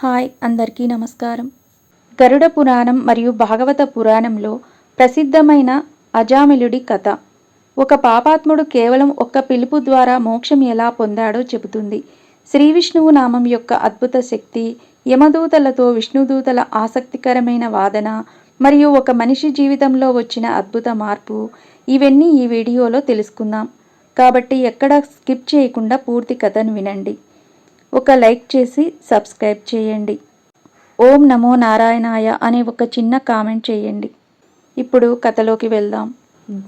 Hi అందరికీ నమస్కారం. గరుడ పురాణం మరియు భాగవత పురాణంలో ప్రసిద్ధమైన అజామిలుడి కథ. ఒక పాపాత్ముడు కేవలం ఒక్క పిలుపు ద్వారా మోక్షం ఎలా పొందాడో చెబుతుంది. శ్రీ విష్ణువు నామం యొక్క అద్భుత శక్తి యమదూతలతో విష్ణుదూతల ఆసక్తికరమైన వాదన మరియు ఒక మనిషి జీవితంలో వచ్చిన అద్భుత మార్పు ఇవన్నీ ఈ వీడియోలో తెలుసుకుందాం. కాబట్టి ఎక్కడ స్కిప్ చేయకుండా పూర్తి కథను వినండి. ఒక లైక్ చేసి సబ్స్క్రైబ్ చేయండి. ఓం నమో నారాయణాయ అనే ఒక చిన్న కామెంట్ చేయండి. ఇప్పుడు కథలోకి వెళ్దాం.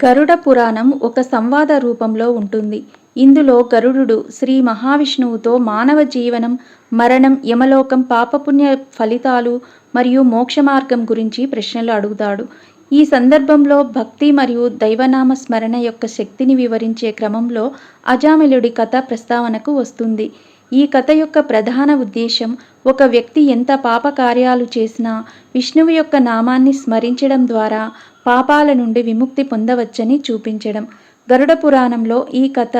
గరుడ పురాణం ఒక సంవాద రూపంలో ఉంటుంది. ఇందులో గరుడు శ్రీ మహావిష్ణువుతో మానవ జీవనం మరణం యమలోకం పాపపుణ్య ఫలితాలు మరియు మోక్ష మార్గం గురించి ప్రశ్నలు అడుగుతాడు. ఈ సందర్భంలో భక్తి మరియు దైవనామ స్మరణ యొక్క శక్తిని వివరించే క్రమంలో అజామిలుడి కథ ప్రస్తావనకు వస్తుంది. ఈ కథ యొక్క ప్రధాన ఉద్దేశం ఒక వ్యక్తి ఎంత పాప కార్యాలు చేసినా విష్ణువు యొక్క నామాన్ని స్మరించడం ద్వారా పాపాల నుండి విముక్తి పొందవచ్చని చూపించడం. గరుడ పురాణంలో ఈ కథ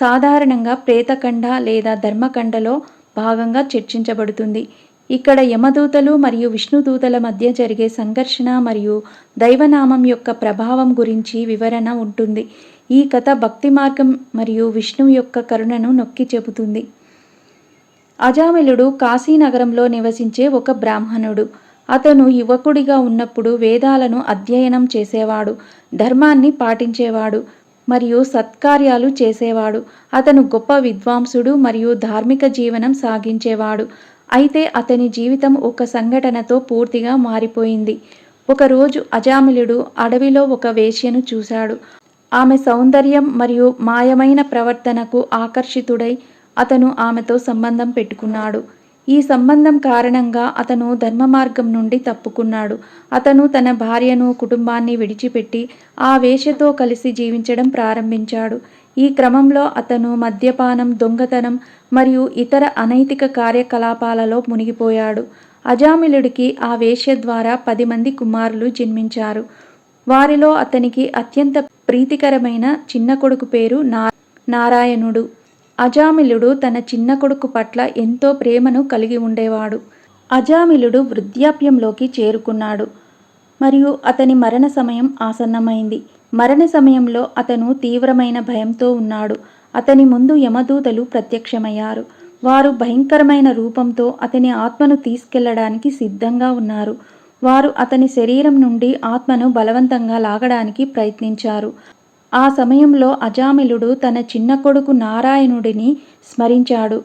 సాధారణంగా ప్రేతఖండ లేదా ధర్మకండలో భాగంగా చర్చించబడుతుంది. ఇక్కడ యమదూతలు మరియు విష్ణుదూతల మధ్య జరిగే సంఘర్షణ మరియు దైవనామం యొక్క ప్రభావం గురించి వివరణ ఉంటుంది. ఈ కథ భక్తి మార్గం మరియు విష్ణువు యొక్క కరుణను నొక్కి చెబుతుంది. అజామిలుడు కాశీనగరంలో నివసించే ఒక బ్రాహ్మణుడు. అతను యువకుడిగా ఉన్నప్పుడు వేదాలను అధ్యయనం చేసేవాడు ధర్మాన్ని పాటించేవాడు మరియు సత్కార్యాలు చేసేవాడు. అతను గొప్ప విద్వాంసుడు మరియు ధార్మిక జీవనం సాగించేవాడు. అయితే అతని జీవితం ఒక సంఘటనతో పూర్తిగా మారిపోయింది. ఒకరోజు అజామిలుడు అడవిలో ఒక వేశ్యను చూశాడు. ఆమె సౌందర్యం మరియు మాయమైన ప్రవర్తనకు ఆకర్షితుడై అతను ఆమెతో సంబంధం పెట్టుకున్నాడు. ఈ సంబంధం కారణంగా అతను ధర్మ మార్గం నుండి తప్పుకున్నాడు. అతను తన భార్యను కుటుంబాన్ని విడిచిపెట్టి ఆ వేషతో కలిసి జీవించడం ప్రారంభించాడు. ఈ క్రమంలో అతను మద్యపానం దొంగతనం మరియు ఇతర అనైతిక కార్యకలాపాలలో మునిగిపోయాడు. అజామిలుడికి ఆ వేష్య ద్వారా పది మంది కుమారులు జన్మించారు. వారిలో అతనికి అత్యంత ప్రీతికరమైన చిన్న కొడుకు పేరు నా నారాయణుడు. అజామిలుడు తన చిన్న కొడుకు పట్ల ఎంతో ప్రేమను కలిగి ఉండేవాడు. అజామిలుడు వృద్ధాప్యంలోకి చేరుకున్నాడు. మరియు అతని మరణ సమయం ఆసన్నమైంది. మరణ సమయంలో అతను తీవ్రమైన భయంతో ఉన్నాడు. అతని ముందు యమదూతలు ప్రత్యక్షమయ్యారు. వారు భయంకరమైన రూపంతో అతని ఆత్మను తీసుకెళ్ళడానికి సిద్ధంగా ఉన్నారు. వారు అతని శరీరం నుండి ఆత్మను బలవంతంగా లాగడానికి ప్రయత్నించారు. ఆ సమయంలో అజామిలుడు తన చిన్న కొడుకు నారాయణుడిని స్మరించాడు.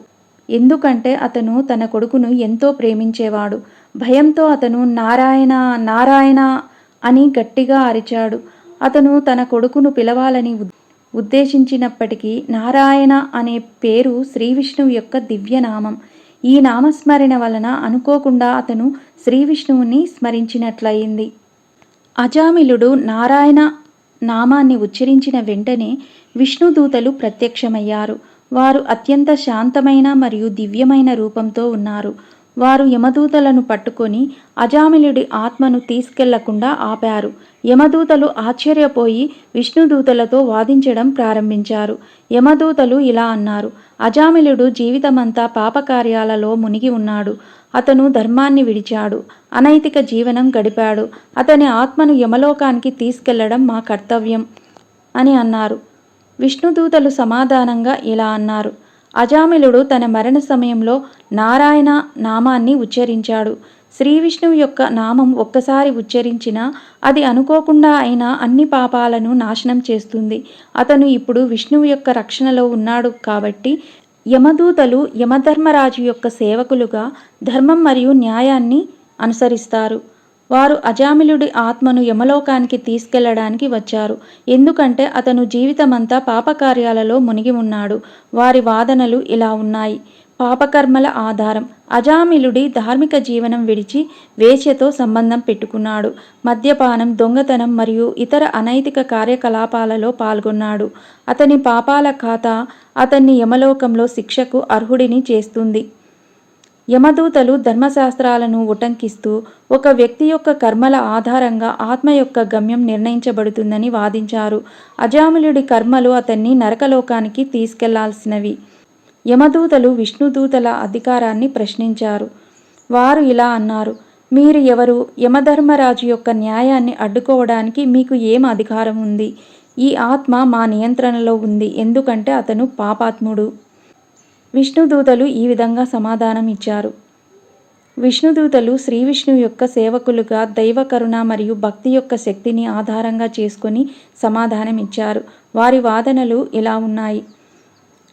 ఎందుకంటే అతను తన కొడుకును ఎంతో ప్రేమించేవాడు. భయంతో అతను నారాయణ నారాయణ అని గట్టిగా అరిచాడు. అతను తన కొడుకును పిలవాలని ఉద్దేశించినప్పటికీ నారాయణ అనే పేరు శ్రీ విష్ణువు యొక్క దివ్యనామం ఈ నామస్మరణ వలన అనుకోకుండా అతను శ్రీ విష్ణువుని స్మరించినట్లయింది. అజామిలుడు నారాయణ నామాన్ని ఉచ్చరించిన వెంటనే విష్ణుదూతలు ప్రత్యక్షమయ్యారు. వారు అత్యంత శాంతమైన మరియు దివ్యమైన రూపంతో ఉన్నారు. వారు యమదూతలను పట్టుకొని అజామిలుడి ఆత్మను తీసుకెళ్ళకుండా ఆపారు. యమదూతలు ఆశ్చర్యపోయి విష్ణుదూతలతో వాదించడం ప్రారంభించారు. యమదూతలు ఇలా అన్నారు అజామిలుడు జీవితమంతా పాపకార్యాలలో మునిగి ఉన్నాడు. అతను ధర్మాన్ని విడిచాడు. అనైతిక జీవనం గడిపాడు. అతని ఆత్మను యమలోకానికి తీసుకెళ్ళడం మా కర్తవ్యం అని అన్నారు. విష్ణుదూతలు సమాధానంగా ఇలా అన్నారు. అజామిలుడు తన మరణ సమయంలో నారాయణ నామాన్ని ఉచ్చరించాడు. శ్రీ విష్ణువు యొక్క నామం ఒక్కసారి ఉచ్చరించినా అది అనుకోకుండా అయినా అన్ని పాపాలను నాశనం చేస్తుంది. అతను ఇప్పుడు విష్ణువు యొక్క రక్షణలో ఉన్నాడు కాబట్టి యమదూతలు యమధర్మరాజు యొక్క సేవకులుగా ధర్మం మరియు న్యాయాన్ని అనుసరిస్తారు. వారు అజామిలుడి ఆత్మను యమలోకానికి తీసుకెళ్ళడానికి వచ్చారు. ఎందుకంటే అతను జీవితమంతా పాపకార్యాలలో మునిగి ఉన్నాడు. వారి వాదనలు ఇలా ఉన్నాయి. పాపకర్మల ఆధారం. అజామిలుడి ధార్మిక జీవనం విడిచి వేశ్యతో సంబంధం పెట్టుకున్నాడు. మద్యపానం దొంగతనం మరియు ఇతర అనైతిక కార్యకలాపాలలో పాల్గొన్నాడు. అతని పాపాల ఖాతా అతన్ని యమలోకంలో శిక్షకు అర్హుడిని చేస్తుంది. యమదూతలు ధర్మశాస్త్రాలను ఉటంకిస్తూ ఒక వ్యక్తి యొక్క కర్మల ఆధారంగా ఆత్మ యొక్క గమ్యం నిర్ణయించబడుతుందని వాదించారు. అజాములుడి కర్మలు అతన్ని నరకలోకానికి తీసుకెళ్ళాల్సినవి. యమదూతలు విష్ణుదూతల అధికారాన్ని ప్రశ్నించారు. వారు ఇలా అన్నారు మీరు ఎవరు? యమధర్మరాజు యొక్క న్యాయాన్ని అడ్డుకోవడానికి మీకు ఏం అధికారం ఉంది? ఈ ఆత్మ మా నియంత్రణలో ఉంది ఎందుకంటే అతను పాపాత్ముడు. విష్ణుదూతలు ఈ విధంగా సమాధానం ఇచ్చారు. విష్ణుదూతలు శ్రీ విష్ణువు యొక్క సేవకులుగా దైవ కరుణ మరియు భక్తి యొక్క శక్తిని ఆధారంగా చేసుకొని సమాధానం ఇచ్చారు. వారి వాదనలు ఇలా ఉన్నాయి.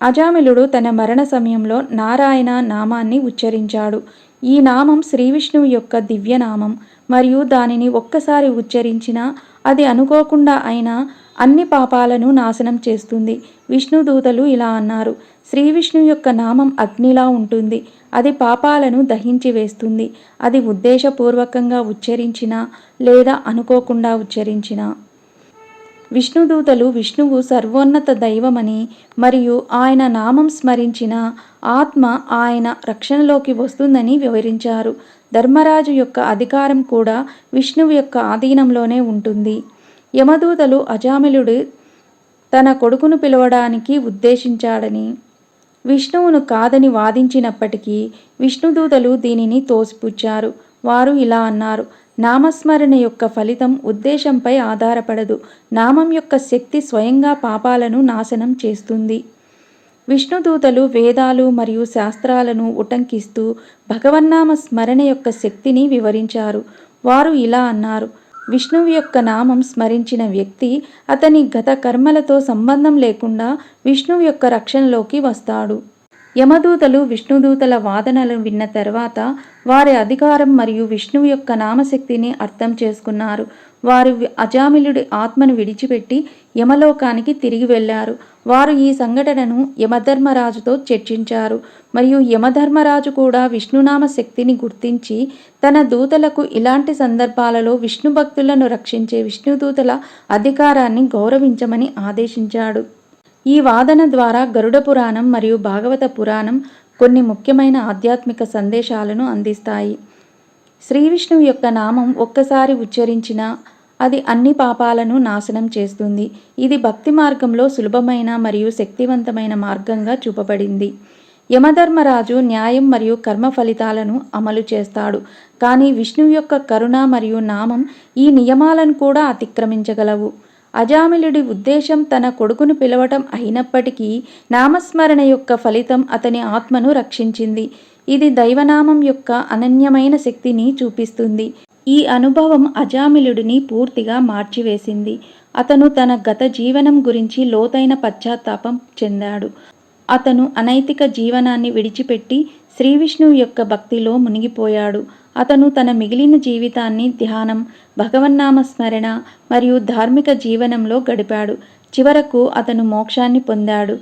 అజామిలుడు తన మరణ సమయంలో నారాయణ నామాన్ని ఉచ్చరించాడు. ఈ నామం శ్రీ విష్ణువు యొక్క దివ్యనామం మరియు దానిని ఒక్కసారి ఉచ్చరించినా అది అనుకోకుండా అయినా అన్ని పాపాలను నాశనం చేస్తుంది. విష్ణుదూతలు ఇలా అన్నారు. శ్రీవిష్ణు యొక్క నామం అగ్నిలా ఉంటుంది. అది పాపాలను దహించి వేస్తుంది. అది ఉద్దేశపూర్వకంగా ఉచ్చరించినా లేదా అనుకోకుండా ఉచ్చరించినా విష్ణుదూతలు విష్ణువు సర్వోన్నత దైవమని మరియు ఆయన నామం స్మరించిన ఆత్మ ఆయన రక్షణలోకి వస్తుందని వివరించారు. ధర్మరాజు యొక్క అధికారం కూడా విష్ణువు యొక్క ఆధీనంలోనే ఉంటుంది. యమదూతలు అజామిలుడు తన కొడుకును పిలవడానికి ఉద్దేశించాడని విష్ణువును కాదని వాదించినప్పటికీ విష్ణుదూతలు దీనిని తోసిపుచ్చారు. వారు ఇలా అన్నారు నామస్మరణ యొక్క ఫలితం ఉద్దేశంపై ఆధారపడదు. నామం యొక్క శక్తి స్వయంగా పాపాలను నాశనం చేస్తుంది. విష్ణుదూతలు వేదాలు మరియు శాస్త్రాలను ఉటంకిస్తూ భగవన్నామ స్మరణ యొక్క శక్తిని వివరించారు. వారు ఇలా అన్నారు. విష్ణువు యొక్క నామం స్మరించిన వ్యక్తి అతని గత కర్మలతో సంబంధం లేకుండా విష్ణువు యొక్క రక్షణలోకి వస్తాడు. యమదూతలు విష్ణుదూతల వాదనలు విన్న తర్వాత వారి అధికారం మరియు విష్ణువు యొక్క నామశక్తిని అర్థం చేసుకున్నారు. వారు అజామిలుడి ఆత్మను విడిచిపెట్టి యమలోకానికి తిరిగి వెళ్ళారు. వారు ఈ సంఘటనను యమధర్మరాజుతో చర్చించారు. మరియు యమధర్మరాజు కూడా విష్ణునామ శక్తిని గుర్తించి తన దూతలకు ఇలాంటి సందర్భాలలో విష్ణు భక్తులను రక్షించే విష్ణుదూతల అధికారాన్ని గౌరవించమని ఆదేశించాడు. ఈ వాదన ద్వారా గరుడ పురాణం మరియు భాగవత పురాణం కొన్ని ముఖ్యమైన ఆధ్యాత్మిక సందేశాలను అందిస్తాయి. శ్రీ విష్ణువు యొక్క నామం ఒక్కసారి ఉచ్చరించినా అది అన్ని పాపాలను నాశనం చేస్తుంది. ఇది భక్తి మార్గంలో సులభమైన మరియు శక్తివంతమైన మార్గంగా చూపబడింది. యమధర్మరాజు న్యాయం మరియు కర్మ ఫలితాలను అమలు చేస్తాడు. కానీ విష్ణువు యొక్క కరుణ మరియు నామం ఈ నియమాలను కూడా అతిక్రమించగలవు. అజామిలుడి ఉద్దేశం తన కొడుకును పిలవటం అయినప్పటికీ నామస్మరణ యొక్క ఫలితం అతని ఆత్మను రక్షించింది. ఇది దైవనామం యొక్క అనన్యమైన శక్తిని చూపిస్తుంది. ఈ అనుభవం అజామిలుడిని పూర్తిగా మార్చివేసింది. అతను తన గత జీవనం గురించి లోతైన పశ్చాత్తాపం చెందాడు. అతను అనైతిక జీవనాన్ని విడిచిపెట్టి శ్రీ విష్ణువు యొక్క భక్తిలో మునిగిపోయాడు. అతను తన మిగిలిన జీవితాన్ని ధ్యానం భగవన్నామ స్మరణ మరియు ధార్మిక జీవనంలో గడిపాడు. చివరకు అతను మోక్షాన్ని పొందాడు.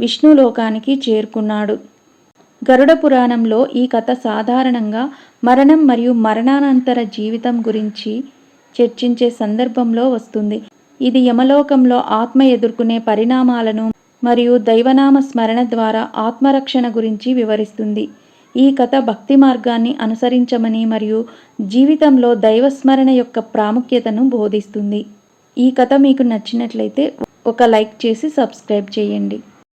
విష్ణులోకానికి చేరుకున్నాడు. గరుడ పురాణంలో ఈ కథ సాధారణంగా మరణం మరియు మరణానంతర జీవితం గురించి చర్చించే సందర్భంలో వస్తుంది. ఇది యమలోకంలో ఆత్మ ఎదుర్కొనే పరిణామాలను మరియు దైవనామ స్మరణ ద్వారా ఆత్మరక్షణ గురించి వివరిస్తుంది. ఈ కథ భక్తి మార్గాన్ని అనుసరించమని మరియు జీవితంలో దైవస్మరణ యొక్క ప్రాముఖ్యతను బోధిస్తుంది. ఈ కథ మీకు నచ్చినట్లయితే ఒక లైక్ చేసి సబ్స్క్రైబ్ చేయండి.